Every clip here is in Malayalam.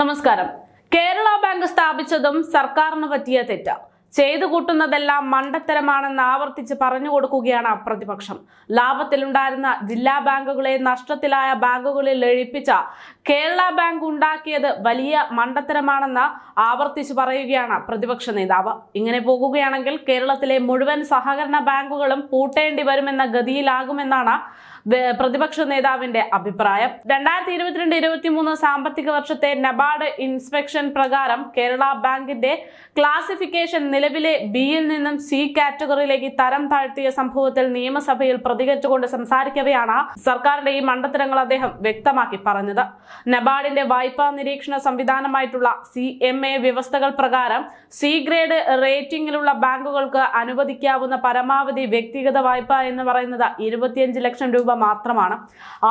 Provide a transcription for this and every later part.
നമസ്കാരം. കേരള ബാങ്ക് സ്ഥാപിച്ചതും സർക്കാരിന് പറ്റിയ തെറ്റ. ചെയ്തു കൂട്ടുന്നതെല്ലാം മണ്ടത്തരമാണെന്ന് ആവർത്തിച്ച് പറഞ്ഞു കൊടുക്കുകയാണ് അപ്രതിപക്ഷം ലാഭത്തിലുണ്ടായിരുന്ന ജില്ലാ ബാങ്കുകളെ നഷ്ടത്തിലായ ബാങ്കുകളിൽ ലഴിപ്പിച്ച കേരള ബാങ്ക് ഉണ്ടാക്കിയത് വലിയ മണ്ടത്തരമാണെന്ന് ആവർത്തിച്ച് പറയുകയാണ് പ്രതിപക്ഷ നേതാവ്. ഇങ്ങനെ പോകുകയാണെങ്കിൽ കേരളത്തിലെ മുഴുവൻ സഹകരണ ബാങ്കുകളും പൂട്ടേണ്ടി വരുമെന്ന ഗതിയിലാകുമെന്നാണ് പ്രതിപക്ഷ നേതാവിന്റെ അഭിപ്രായം. രണ്ടായിരത്തി ഇരുപത്തിരണ്ട് ഇരുപത്തി മൂന്ന് സാമ്പത്തിക വർഷത്തെ നബാർഡ് ഇൻസ്പെക്ഷൻ പ്രകാരം കേരള ബാങ്കിന്റെ ക്ലാസിഫിക്കേഷൻ നിലവിലെ ബിയിൽ നിന്നും സി കാറ്റഗറിയിലേക്ക് തരം താഴ്ത്തിയ സംഭവത്തിൽ നിയമസഭയിൽ പ്രതികരിച്ചുകൊണ്ട് സംസാരിക്കവെയാണ് സർക്കാരിന്റെ ഈ മണ്ടത്തരങ്ങൾ അദ്ദേഹം വ്യക്തമാക്കി പറഞ്ഞത്. നബാർഡിന്റെ വായ്പാ നിരീക്ഷണ സംവിധാനമായിട്ടുള്ള സി എം എ വ്യവസ്ഥകൾ പ്രകാരം സി ഗ്രേഡ് റേറ്റിംഗിലുള്ള ബാങ്കുകൾക്ക് അനുവദിക്കാവുന്ന പരമാവധി വ്യക്തിഗത വായ്പ എന്ന് പറയുന്നത് ഇരുപത്തിയഞ്ച് ലക്ഷം രൂപ മാത്രമാണ്.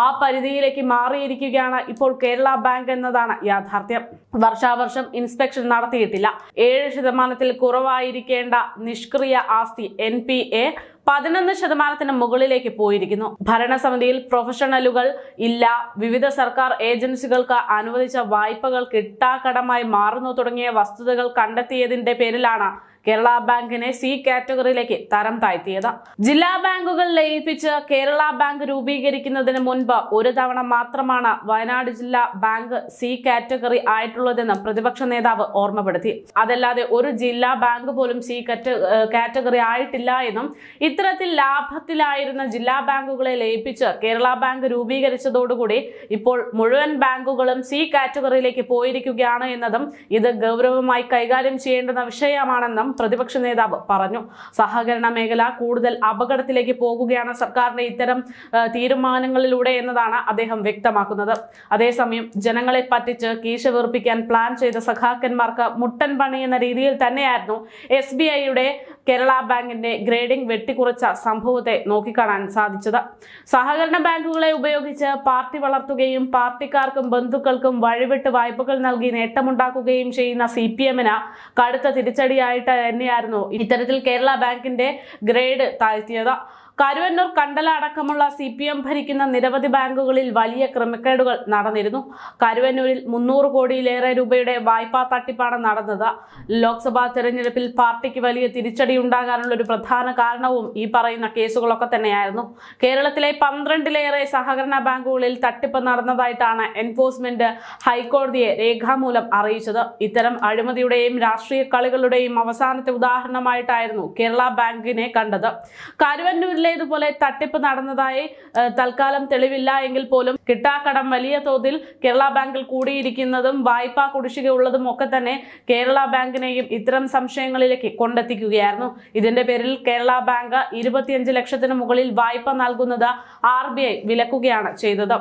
ആ പരിധിയിലേക്ക് മാറിയിരിക്കുകയാണ് ഇപ്പോൾ കേരള ബാങ്ക് എന്നതാണ് യാഥാർത്ഥ്യം. വർഷാവർഷം ഇൻസ്പെക്ഷൻ നടത്തിയിട്ടില്ല. ഏഴ് ശതമാനത്തിൽ കുറവായിരിക്കേണ്ട നിഷ്ക്രിയ ആസ്തി എൻ പതിനൊന്ന് ശതമാനത്തിന് മുകളിലേക്ക് പോയിരിക്കുന്നു. ഭരണസമിതിയിൽ പ്രൊഫഷണലുകൾ ഇല്ല. വിവിധ സർക്കാർ ഏജൻസികൾക്ക് അനുവദിച്ച വായ്പകൾ കിട്ടാക്കടമായി മാറുന്നു തുടങ്ങിയ വസ്തുതകൾ കണ്ടെത്തിയതിന്റെ പേരിലാണ് കേരള ബാങ്കിനെ സി കാറ്റഗറിയിലേക്ക് തരം താഴ്ത്തിയത്. ജില്ലാ ബാങ്കുകൾ ലയിപ്പിച്ച് കേരള ബാങ്ക് രൂപീകരിക്കുന്നതിന് മുൻപ് ഒരു തവണ മാത്രമാണ് വയനാട് ജില്ലാ ബാങ്ക് സി കാറ്റഗറി ആയിട്ടുള്ളതെന്ന് പ്രതിപക്ഷ നേതാവ് ഓർമ്മപ്പെടുത്തി. അതല്ലാതെ ഒരു ജില്ലാ ബാങ്ക് പോലും സി കാറ്റഗറി ആയിട്ടില്ല എന്നും ഇത്തരത്തിൽ ലാഭത്തിലായിരുന്ന ജില്ലാ ബാങ്കുകളെ ലയിപ്പിച്ച് കേരള ബാങ്ക് രൂപീകരിച്ചതോടുകൂടി ഇപ്പോൾ മുഴുവൻ ബാങ്കുകളും സി കാറ്റഗറിയിലേക്ക് പോയിരിക്കുകയാണ് എന്നതും ഇത് ഗൗരവമായി കൈകാര്യം ചെയ്യേണ്ടുന്ന വിഷയമാണെന്നും പ്രതിപക്ഷ നേതാവ് പറഞ്ഞു. സഹകരണ മേഖല കൂടുതൽ അപകടത്തിലേക്ക് പോകുകയാണ് സർക്കാരിന്റെ ഇത്തരം തീരുമാനങ്ങളിലൂടെ എന്നതാണ് അദ്ദേഹം വ്യക്തമാക്കുന്നത്. അതേസമയം ജനങ്ങളെ പറ്റിച്ച് കീശ വീർപ്പിക്കാൻ പ്ലാൻ ചെയ്ത സഖാക്കന്മാർക്ക് മുട്ടൻ പണി എന്ന രീതിയിൽ തന്നെയായിരുന്നു എസ് ബി ഐയുടെ കേരള ബാങ്കിന്റെ ഗ്രേഡിംഗ് വെട്ടിക്കുറച്ച സംഭവത്തെ നോക്കിക്കാണാൻ സാധിച്ചത്. സഹകരണ ബാങ്കുകളെ ഉപയോഗിച്ച് പാർട്ടി വളർത്തുകയും പാർട്ടിക്കാർക്കും ബന്ധുക്കൾക്കും വഴിവിട്ട് വായ്പകൾ നൽകി നേട്ടമുണ്ടാക്കുകയും ചെയ്യുന്ന സി പി എമ്മിന് കടുത്ത തിരിച്ചടിയായിട്ട് തന്നെയായിരുന്നു ഇത്തരത്തിൽ കേരള ബാങ്കിന്റെ ഗ്രേഡ് താഴ്ത്തിയത്. കരുവന്നൂർ കണ്ടല അടക്കമുള്ള സി പി എം ഭരിക്കുന്ന നിരവധി ബാങ്കുകളിൽ വലിയ ക്രമക്കേടുകൾ നടന്നിരുന്നു. കരുവന്നൂരിൽ മുന്നൂറ് കോടിയിലേറെ രൂപയുടെ വായ്പാ തട്ടിപ്പാണ് നടന്നത്. ലോക്സഭാ തെരഞ്ഞെടുപ്പിൽ പാർട്ടിക്ക് വലിയ തിരിച്ചടി ഉണ്ടാകാനുള്ള ഒരു പ്രധാന കാരണവും ഈ പറയുന്ന കേസുകളൊക്കെ തന്നെയായിരുന്നു. കേരളത്തിലെ പന്ത്രണ്ടിലേറെ സഹകരണ ബാങ്കുകളിൽ തട്ടിപ്പ് നടന്നതായിട്ടാണ് എൻഫോഴ്സ്മെന്റ് ഹൈക്കോടതിയെ രേഖാമൂലം അറിയിച്ചത്. ഇത്തരം അഴിമതിയുടെയും രാഷ്ട്രീയ കളികളുടെയും അവസാനത്തെ ഉദാഹരണമായിട്ടായിരുന്നു കേരള ബാങ്കിനെ കണ്ടത്. കരുവന്നൂരിലേതുപോലെ തട്ടിപ്പ് നടന്നതായി തൽക്കാലം തെളിവില്ല എങ്കിൽ പോലും കിട്ടാക്കടം വലിയ തോതിൽ കേരള ബാങ്കിൽ കൂടിയിരിക്കുന്നതും വായ്പാ കുടിശ്ശിക ഉള്ളതും ഒക്കെ തന്നെ കേരള ബാങ്കിനെയും ഇത്തരം സംശയങ്ങളിലേക്ക് കൊണ്ടെത്തിക്കുകയായിരുന്നു. ഇതിന്റെ പേരിൽ കേരള ബാങ്ക് ഇരുപത്തിയഞ്ച് ലക്ഷത്തിന് മുകളിൽ വായ്പ നൽകുന്നത് ആർ വിലക്കുകയാണ് ചെയ്തത്.